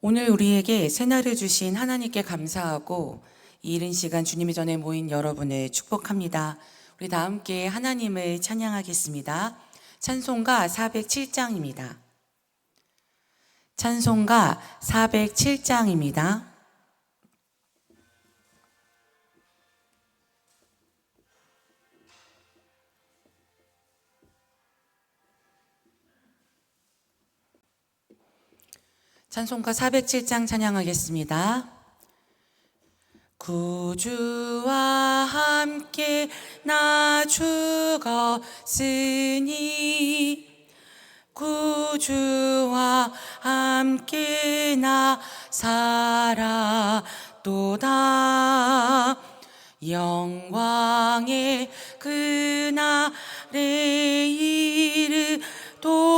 오늘 우리에게 새날을 주신 하나님께 감사하고 이 이른 시간 주님의 전에 모인 여러분을 축복합니다. 우리 다 함께 하나님을 찬양하겠습니다. 찬송가 407장입니다. 찬송가 407장입니다. 찬송가 407장 찬양하겠습니다. 구주와 함께 나 죽었으니 구주와 함께 나 살아도다 영광의 그날에 이르도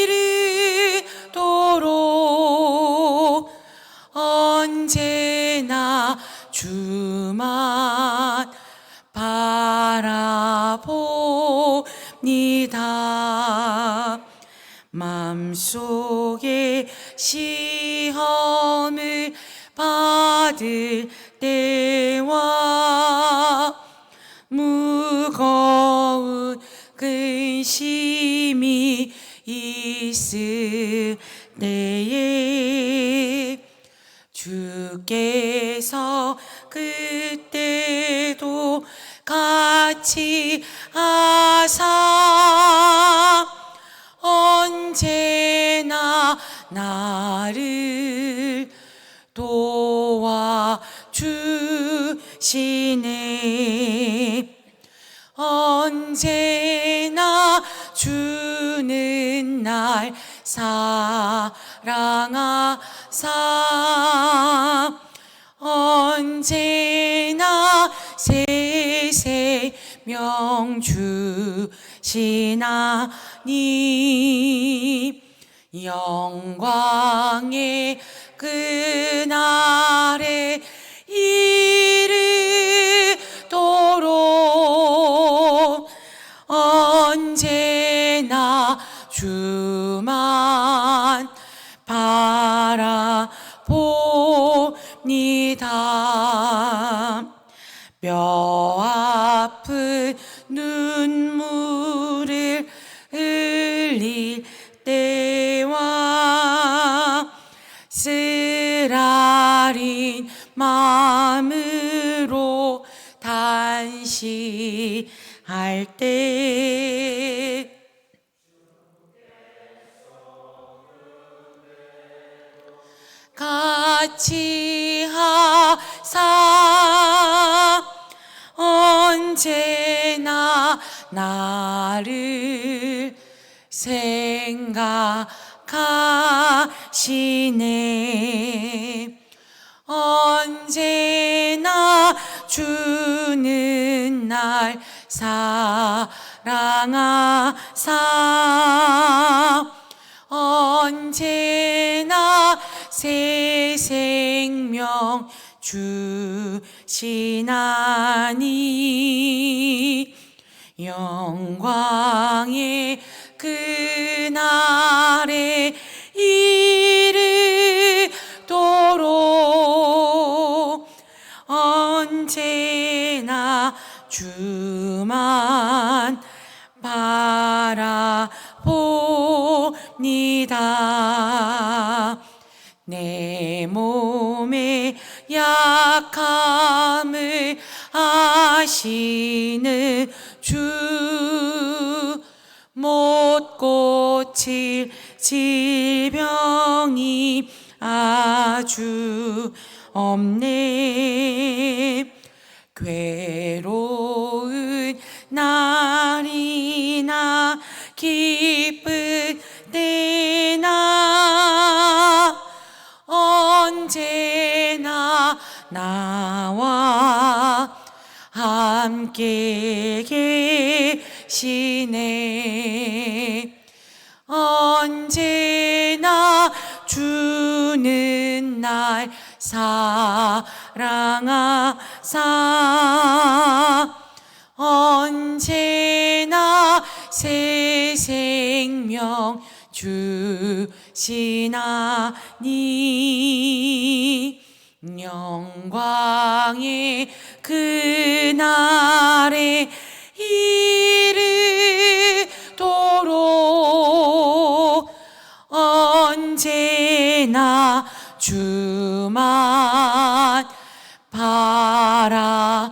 속에 시험을 받을 때와 무거운 근심이 있을 때에 주께서 그때도 같이 하사 나 나를 도와 주시네 언제나 주는 날 사랑하사 언제나 새 생명 주시나니 영광의 그날에 이르도록 언제나 주만 바라봅니다. 뼈아 같이 하사. 언제나 나를 생각하시네. 언제나 주는 날 사랑하사. 언제나 새 생명 주시나니 영광의 그날에 이르도록 언제나 주만 바라봅니다. 내 몸의 약함을 아시는 주 못 고칠 질병이 아주 없네. 괴로운 날이나 함께 계시네. 언제나 주는 날 사랑하사. 언제나 새 생명 주시나니 영광의 그날에 이르도록 언제나 주만 바라봅니다.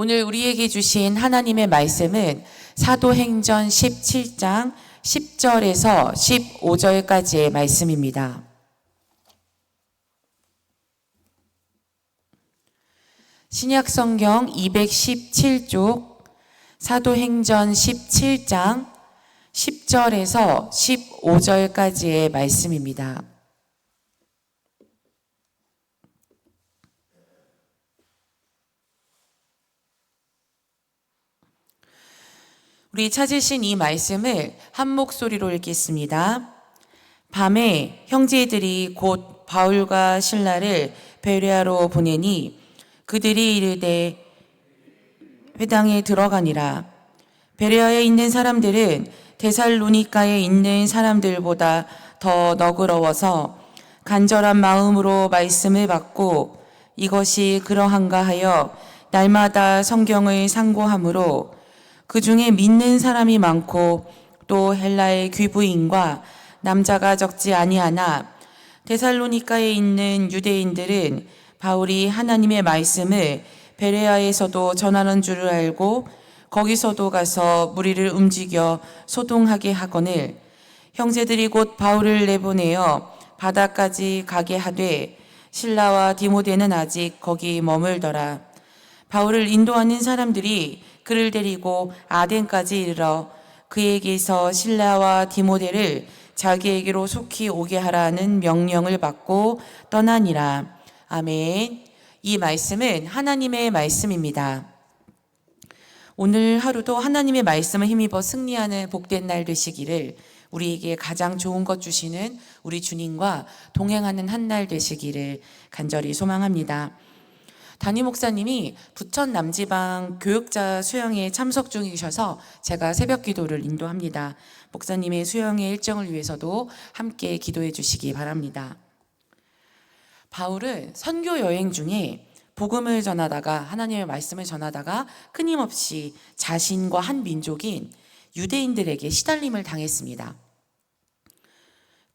오늘 우리에게 주신 하나님의 말씀은 사도행전 17장 10절에서 15절까지의 말씀입니다. 신약 성경 217쪽 사도행전 17장 10절에서 15절까지의 말씀입니다. 우리 찾으신 이 말씀을 한 목소리로 읽겠습니다. 밤에 형제들이 곧 바울과 신라를 베레아로 보내니 그들이 이르되 회당에 들어가니라. 베레아에 있는 사람들은 데살로니가에 있는 사람들보다 더 너그러워서 간절한 마음으로 말씀을 받고 이것이 그러한가 하여 날마다 성경을 상고함으로 그 중에 믿는 사람이 많고 또 헬라의 귀부인과 남자가 적지 아니하나 데살로니가에 있는 유대인들은 바울이 하나님의 말씀을 베레아에서도 전하는 줄을 알고 거기서도 가서 무리를 움직여 소동하게 하거늘 형제들이 곧 바울을 내보내어 바다까지 가게 하되 신라와 디모데는 아직 거기 머물더라. 바울을 인도하는 사람들이 그를 데리고 아덴까지 이르러 그에게서 신라와 디모데를 자기에게로 속히 오게 하라는 명령을 받고 떠나니라. 아멘. 이 말씀은 하나님의 말씀입니다. 오늘 하루도 하나님의 말씀을 힘입어 승리하는 복된 날 되시기를 우리에게 가장 좋은 것 주시는 우리 주님과 동행하는 한 날 되시기를 간절히 소망합니다. 담임 목사님이 부천 남지방 교육자 수영에 참석 중이셔서 제가 새벽 기도를 인도합니다. 목사님의 수영의 일정을 위해서도 함께 기도해 주시기 바랍니다. 바울은 선교 여행 중에 복음을 전하다가 하나님의 말씀을 전하다가 끊임없이 자신과 한 민족인 유대인들에게 시달림을 당했습니다.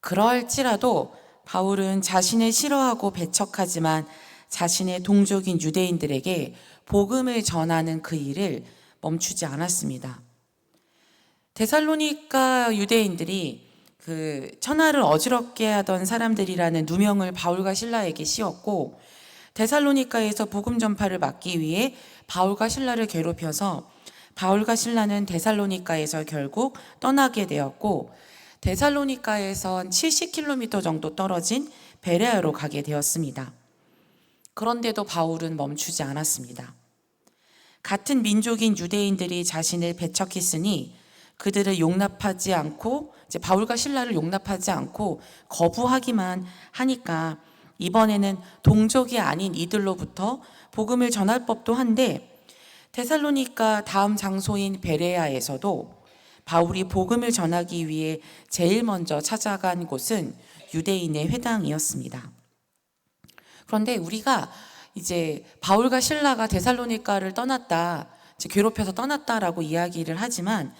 그럴지라도 바울은 자신을 싫어하고 배척하지만 자신의 동족인 유대인들에게 복음을 전하는 그 일을 멈추지 않았습니다. 데살로니가 유대인들이 그 천하를 어지럽게 하던 사람들이라는 누명을 바울과 신라에게 씌웠고 데살로니가에서 복음 전파를 막기 위해 바울과 신라를 괴롭혀서 바울과 신라는 데살로니가에서 결국 떠나게 되었고 데살로니가에서 70km 정도 떨어진 베레아로 가게 되었습니다. 그런데도 바울은 멈추지 않았습니다. 같은 민족인 유대인들이 자신을 배척했으니 그들을 용납하지 않고 이제 바울과 신라를 용납하지 않고 거부하기만 하니까 이번에는 동족이 아닌 이들로부터 복음을 전할 법도 한데 데살로니가 다음 장소인 베레아에서도 바울이 복음을 전하기 위해 제일 먼저 찾아간 곳은 유대인의 회당이었습니다. 그런데 우리가 이제 바울과 신라가 데살로니가를 떠났다, 괴롭혀서 떠났다라고 이야기를 하지만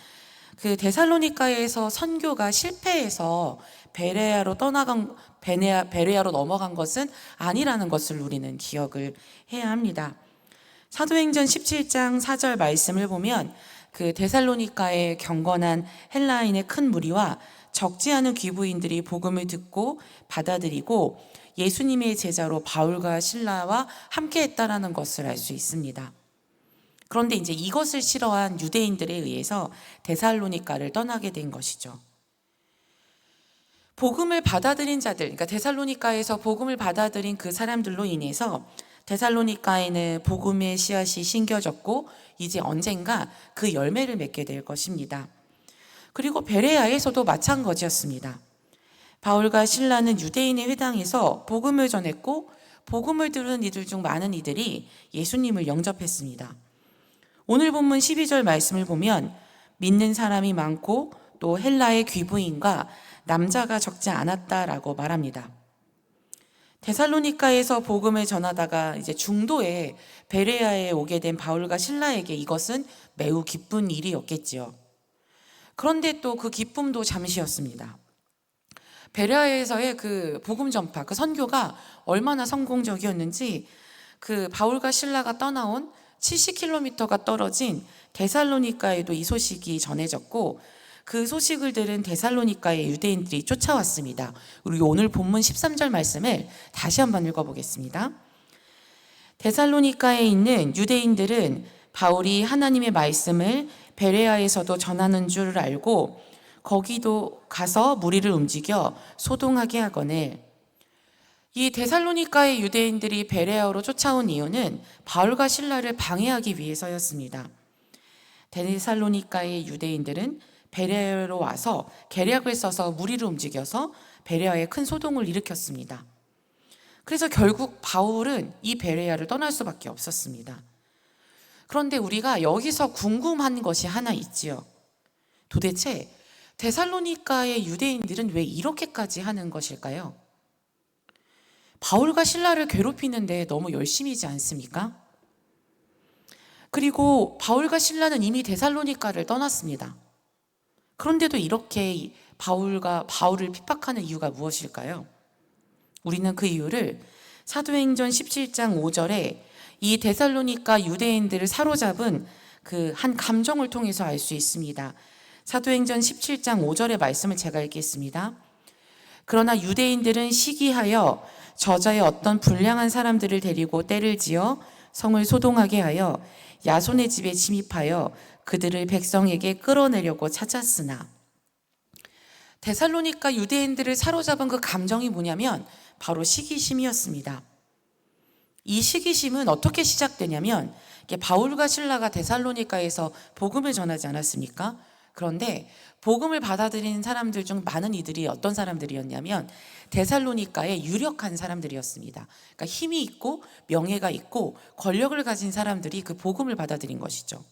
그 데살로니가에서 선교가 실패해서 베레아로 떠나간 베네아 베레아로 넘어간 것은 아니라는 것을 우리는 기억을 해야 합니다. 사도행전 17장 4절 말씀을 보면 그 데살로니가의 경건한 헬라인의 큰 무리와 적지 않은 귀부인들이 복음을 듣고 받아들이고 예수님의 제자로 바울과 신라와 함께 했다라는 것을 알 수 있습니다. 그런데 이제 이것을 싫어한 유대인들에 의해서 데살로니가를 떠나게 된 것이죠. 복음을 받아들인 자들, 그러니까 데살로니가에서 복음을 받아들인 그 사람들로 인해서 데살로니가에는 복음의 씨앗이 심겨졌고 이제 언젠가 그 열매를 맺게 될 것입니다. 그리고 베레아에서도 마찬가지였습니다. 바울과 신라는 유대인의 회당에서 복음을 전했고 복음을 들은 이들 중 많은 이들이 예수님을 영접했습니다. 오늘 본문 12절 말씀을 보면 믿는 사람이 많고 또 헬라의 귀부인과 남자가 적지 않았다라고 말합니다. 데살로니카에서 복음을 전하다가 이제 중도에 베레아에 오게 된 바울과 신라에게 이것은 매우 기쁜 일이었겠지요. 그런데 또 그 기쁨도 잠시였습니다. 베레아에서의 그 복음 전파, 그 선교가 얼마나 성공적이었는지 그 바울과 신라가 떠나온 70km가 떨어진 데살로니카에도 이 소식이 전해졌고 그 소식을 들은 데살로니카의 유대인들이 쫓아왔습니다. 우리 오늘 본문 13절 말씀을 다시 한번 읽어보겠습니다. 데살로니카에 있는 유대인들은 바울이 하나님의 말씀을 베레아에서도 전하는 줄 알고 거기도 가서 무리를 움직여 소동하게 하거늘 이 데살로니카의 유대인들이 베레아로 쫓아온 이유는 바울과 신라를 방해하기 위해서였습니다. 데살로니카의 유대인들은 베레아로 와서 계략을 써서 무리를 움직여서 베레아에 큰 소동을 일으켰습니다. 그래서 결국 바울은 이 베레아를 떠날 수밖에 없었습니다. 그런데 우리가 여기서 궁금한 것이 하나 있지요. 도대체 데살로니카의 유대인들은 왜 이렇게까지 하는 것일까요? 바울과 신라를 괴롭히는데 너무 열심이지 않습니까? 그리고 바울과 신라는 이미 데살로니카를 떠났습니다. 그런데도 이렇게 바울과 바울을 핍박하는 이유가 무엇일까요? 우리는 그 이유를 사도행전 17장 5절에 이 데살로니카 유대인들을 사로잡은 그 한 감정을 통해서 알 수 있습니다. 사도행전 17장 5절의 말씀을 제가 읽겠습니다. 그러나 유대인들은 시기하여 저자의 어떤 불량한 사람들을 데리고 때를 지어 성을 소동하게 하여 야손의 집에 침입하여 그들을 백성에게 끌어내려고 찾았으나 데살로니카 유대인들을 사로잡은 그 감정이 뭐냐면 바로 시기심이었습니다. 이 시기심은 어떻게 시작되냐면 바울과 신라가 데살로니카에서 복음을 전하지 않았습니까? 그런데 복음을 받아들인 사람들 중 많은 이들이 어떤 사람들이었냐면 데살로니카의 유력한 사람들이었습니다. 그러니까 힘이 있고 명예가 있고 권력을 가진 사람들이 그 복음을 받아들인 것이죠.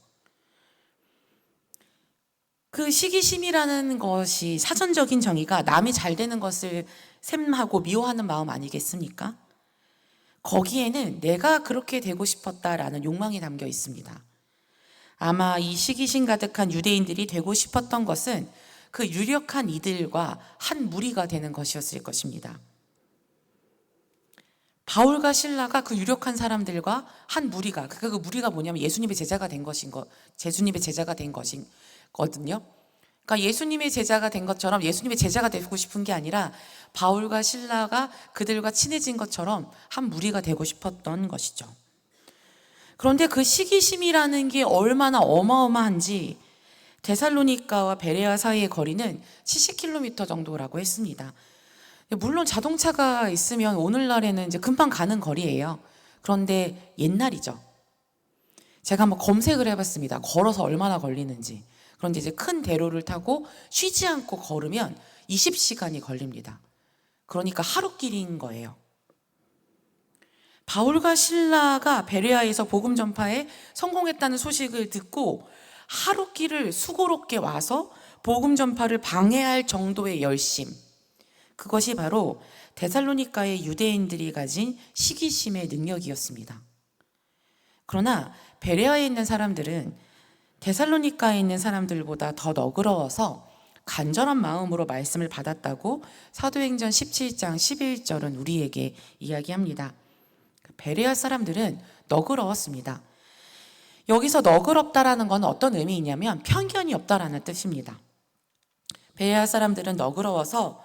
그 시기심이라는 것이 사전적인 정의가 남이 잘 되는 것을 샘하고 미워하는 마음 아니겠습니까? 거기에는 내가 그렇게 되고 싶었다라는 욕망이 담겨 있습니다. 아마 이 시기심 가득한 유대인들이 되고 싶었던 것은 그 유력한 이들과 한 무리가 되는 것이었을 것입니다. 바울과 신라가 그 유력한 사람들과 한 무리가 그, 그 무리가 뭐냐면 예수님의 제자가 된 것인 것, 예수님의 제자가 된 것인 거든요. 그러니까 예수님의 제자가 된 것처럼 예수님의 제자가 되고 싶은 게 아니라 바울과 신라가 그들과 친해진 것처럼 한 무리가 되고 싶었던 것이죠. 그런데 그 시기심이라는 게 얼마나 어마어마한지 데살로니카와 베레아 사이의 거리는 70km 정도라고 했습니다. 물론 자동차가 있으면 오늘날에는 이제 금방 가는 거리예요. 그런데 옛날이죠. 제가 한번 검색을 해봤습니다. 걸어서 얼마나 걸리는지. 그런데 이제 큰 대로를 타고 쉬지 않고 걸으면 20시간이 걸립니다. 그러니까 하루 길인 거예요. 바울과 신라가 베레아에서 복음 전파에 성공했다는 소식을 듣고 하루 길을 수고롭게 와서 복음 전파를 방해할 정도의 열심. 그것이 바로 데살로니카의 유대인들이 가진 시기심의 능력이었습니다. 그러나 베레아에 있는 사람들은 데살로니카에 있는 사람들보다 더 너그러워서 간절한 마음으로 말씀을 받았다고 사도행전 17장 11절은 우리에게 이야기합니다. 베레아 사람들은 너그러웠습니다. 여기서 너그럽다라는 건 어떤 의미이냐면 편견이 없다라는 뜻입니다. 베레아 사람들은 너그러워서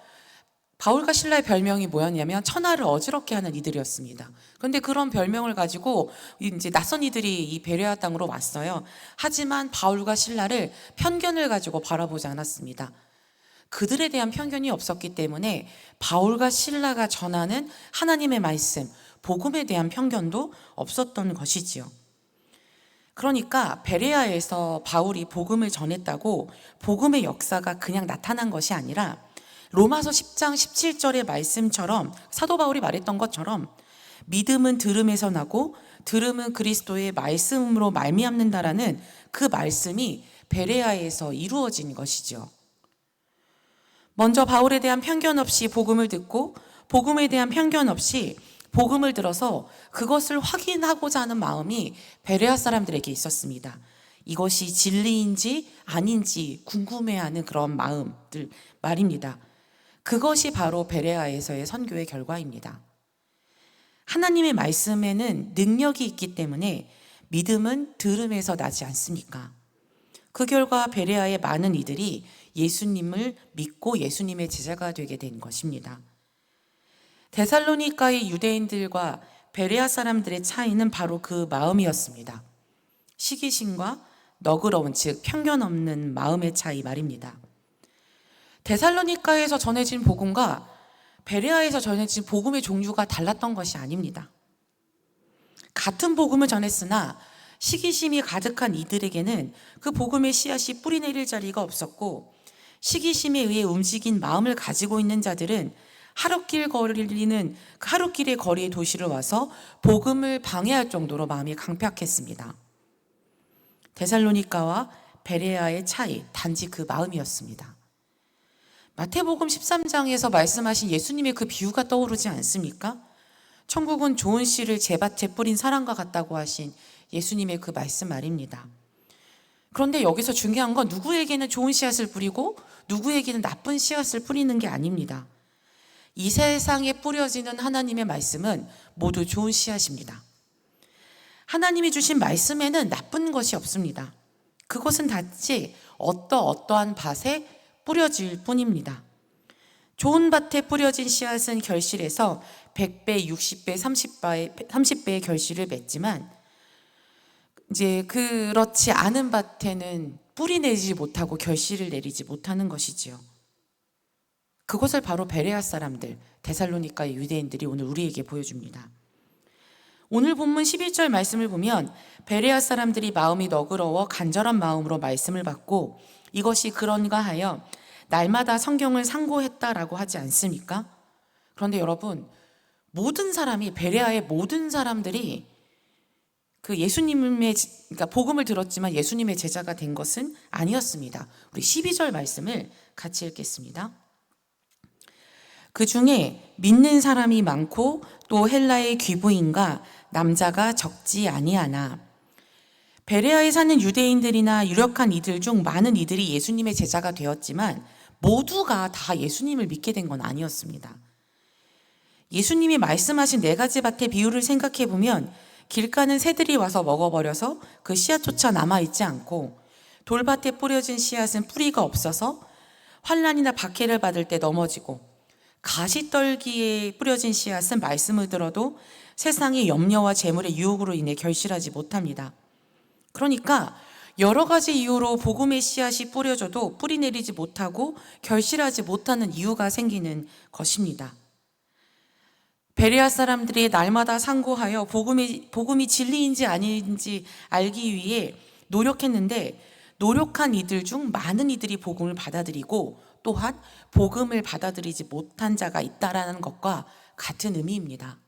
바울과 신라의 별명이 뭐였냐면 천하를 어지럽게 하는 이들이었습니다. 그런데 그런 별명을 가지고 이제 낯선 이들이 이 베레아 땅으로 왔어요. 하지만 바울과 신라를 편견을 가지고 바라보지 않았습니다. 그들에 대한 편견이 없었기 때문에 바울과 신라가 전하는 하나님의 말씀, 복음에 대한 편견도 없었던 것이지요. 그러니까 베레아에서 바울이 복음을 전했다고 복음의 역사가 그냥 나타난 것이 아니라 로마서 10장 17절의 말씀처럼 사도 바울이 말했던 것처럼 믿음은 들음에서 나고 들음은 그리스도의 말씀으로 말미암는다라는 그 말씀이 베레아에서 이루어진 것이죠. 먼저 바울에 대한 편견 없이 복음을 듣고 복음에 대한 편견 없이 복음을 들어서 그것을 확인하고자 하는 마음이 베레아 사람들에게 있었습니다. 이것이 진리인지 아닌지 궁금해하는 그런 마음들 말입니다. 그것이 바로 베레아에서의 선교의 결과입니다. 하나님의 말씀에는 능력이 있기 때문에 믿음은 들음에서 나지 않습니까? 그 결과 베레아의 많은 이들이 예수님을 믿고 예수님의 제자가 되게 된 것입니다. 데살로니카의 유대인들과 베레아 사람들의 차이는 바로 그 마음이었습니다. 시기심과 너그러운 즉 편견 없는 마음의 차이 말입니다. 데살로니카에서 전해진 복음과 베레아에서 전해진 복음의 종류가 달랐던 것이 아닙니다. 같은 복음을 전했으나 시기심이 가득한 이들에게는 그 복음의 씨앗이 뿌리 내릴 자리가 없었고 시기심에 의해 움직인 마음을 가지고 있는 자들은 하루길 거리는 그 하루길의 거리의 도시를 와서 복음을 방해할 정도로 마음이 강팍했습니다. 데살로니카와 베레아의 차이 단지 그 마음이었습니다. 마태복음 13장에서 말씀하신 예수님의 그 비유가 떠오르지 않습니까? 천국은 좋은 씨를 제밭에 뿌린 사람과 같다고 하신 예수님의 그 말씀 말입니다. 그런데 여기서 중요한 건 누구에게는 좋은 씨앗을 뿌리고 누구에게는 나쁜 씨앗을 뿌리는 게 아닙니다. 이 세상에 뿌려지는 하나님의 말씀은 모두 좋은 씨앗입니다. 하나님이 주신 말씀에는 나쁜 것이 없습니다. 그것은 단지 어떠 어떠한 밭에 뿌려질 뿐입니다. 좋은 밭에 뿌려진 씨앗은 결실에서 100배, 60배, 30배, 30배의 결실을 맺지만 이제 그렇지 않은 밭에는 뿌리 내지 못하고 결실을 내리지 못하는 것이지요. 그것을 바로 베레아 사람들, 데살로니카의 유대인들이 오늘 우리에게 보여줍니다. 오늘 본문 11절 말씀을 보면 베레아 사람들이 마음이 너그러워 간절한 마음으로 말씀을 받고 이것이 그런가 하여 날마다 성경을 상고했다라고 하지 않습니까? 그런데 여러분, 모든 사람이 베레아의 모든 사람들이 그 예수님의 그러니까 복음을 들었지만 예수님의 제자가 된 것은 아니었습니다. 우리 12절 말씀을 같이 읽겠습니다. 그 중에 믿는 사람이 많고 또 헬라의 귀부인과 남자가 적지 아니하나 베레아에 사는 유대인들이나 유력한 이들 중 많은 이들이 예수님의 제자가 되었지만 모두가 다 예수님을 믿게 된 건 아니었습니다. 예수님이 말씀하신 네 가지 밭의 비유를 생각해 보면 길 가는 새들이 와서 먹어버려서 그 씨앗조차 남아있지 않고 돌밭에 뿌려진 씨앗은 뿌리가 없어서 환란이나 박해를 받을 때 넘어지고 가시떨기에 뿌려진 씨앗은 말씀을 들어도 세상의 염려와 재물의 유혹으로 인해 결실하지 못합니다. 그러니까 여러 가지 이유로 복음의 씨앗이 뿌려져도 뿌리 내리지 못하고 결실하지 못하는 이유가 생기는 것입니다. 베레아 사람들이 날마다 상고하여 복음이, 복음이 진리인지 아닌지 알기 위해 노력했는데 노력한 이들 중 많은 이들이 복음을 받아들이고 또한 복음을 받아들이지 못한 자가 있다라는 것과 같은 의미입니다.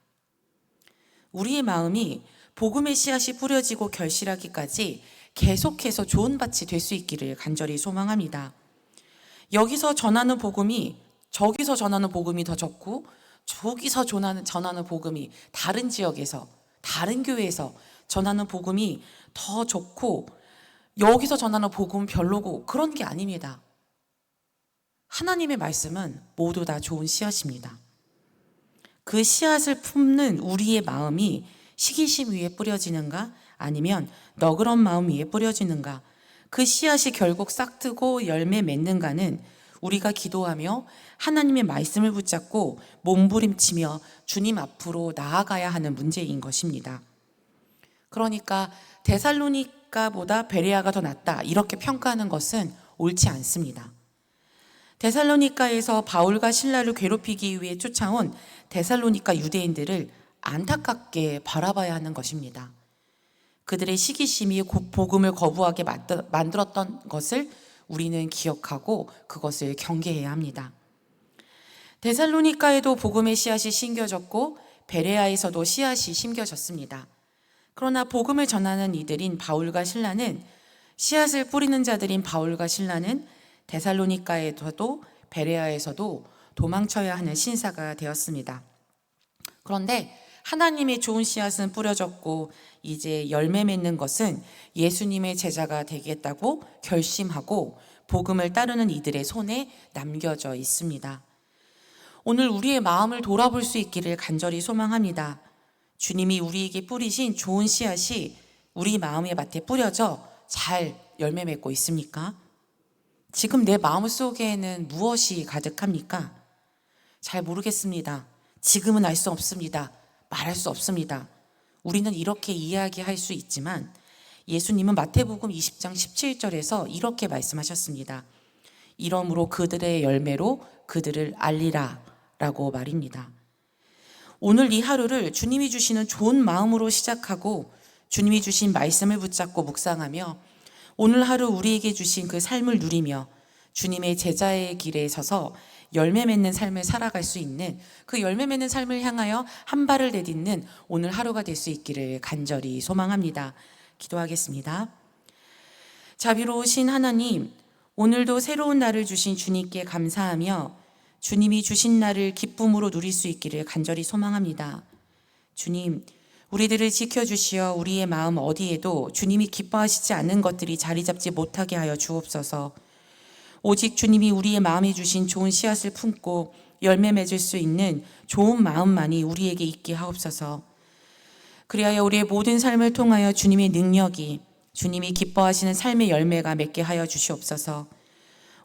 우리의 마음이 복음의 씨앗이 뿌려지고 결실하기까지 계속해서 좋은 밭이 될 수 있기를 간절히 소망합니다. 여기서 전하는 복음이 저기서 전하는 복음이 더 적고 저기서 전하는, 전하는 복음이 다른 지역에서 다른 교회에서 전하는 복음이 더 좋고 여기서 전하는 복음은 별로고 그런 게 아닙니다. 하나님의 말씀은 모두 다 좋은 씨앗입니다. 그 씨앗을 품는 우리의 마음이 시기심 위에 뿌려지는가 아니면 너그런 마음 위에 뿌려지는가 그 씨앗이 결국 싹트고 열매 맺는가는 우리가 기도하며 하나님의 말씀을 붙잡고 몸부림치며 주님 앞으로 나아가야 하는 문제인 것입니다. 그러니까 데살로니가보다 베레아가 더 낫다 이렇게 평가하는 것은 옳지 않습니다. 데살로니가에서 바울과 신라를 괴롭히기 위해 쫓아온 데살로니가 유대인들을 안타깝게 바라봐야 하는 것입니다. 그들의 시기심이 곧 복음을 거부하게 만들었던 것을 우리는 기억하고 그것을 경계해야 합니다. 데살로니가에도 복음의 씨앗이 심겨졌고 베레아에서도 씨앗이 심겨졌습니다. 그러나 복음을 전하는 이들인 바울과 신라는 씨앗을 뿌리는 자들인 바울과 신라는 데살로니가에서도 베레아에서도 도망쳐야 하는 신사가 되었습니다. 그런데 하나님의 좋은 씨앗은 뿌려졌고 이제 열매 맺는 것은 예수님의 제자가 되겠다고 결심하고 복음을 따르는 이들의 손에 남겨져 있습니다. 오늘 우리의 마음을 돌아볼 수 있기를 간절히 소망합니다. 주님이 우리에게 뿌리신 좋은 씨앗이 우리 마음의 밭에 뿌려져 잘 열매 맺고 있습니까? 지금 내 마음 속에는 무엇이 가득합니까? 잘 모르겠습니다. 지금은 알 수 없습니다. 말할 수 없습니다. 우리는 이렇게 이야기할 수 있지만 예수님은 마태복음 20장 17절에서 이렇게 말씀하셨습니다. 이러므로 그들의 열매로 그들을 알리라 라고 말입니다. 오늘 이 하루를 주님이 주시는 좋은 마음으로 시작하고 주님이 주신 말씀을 붙잡고 묵상하며 오늘 하루 우리에게 주신 그 삶을 누리며 주님의 제자의 길에 서서 열매 맺는 삶을 살아갈 수 있는 그 열매 맺는 삶을 향하여 한 발을 내딛는 오늘 하루가 될 수 있기를 간절히 소망합니다. 기도하겠습니다. 자비로우신 하나님, 오늘도 새로운 날을 주신 주님께 감사하며 주님이 주신 날을 기쁨으로 누릴 수 있기를 간절히 소망합니다. 주님, 우리들을 지켜주시어 우리의 마음 어디에도 주님이 기뻐하시지 않는 것들이 자리 잡지 못하게 하여 주옵소서. 오직 주님이 우리의 마음에 주신 좋은 씨앗을 품고 열매 맺을 수 있는 좋은 마음만이 우리에게 있게 하옵소서. 그리하여 우리의 모든 삶을 통하여 주님의 능력이 주님이 기뻐하시는 삶의 열매가 맺게 하여 주시옵소서.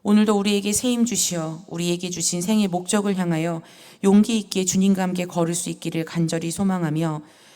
오늘도 우리에게 세임 주시어 우리에게 주신 생의 목적을 향하여 용기 있게 주님과 함께 걸을 수 있기를 간절히 소망하며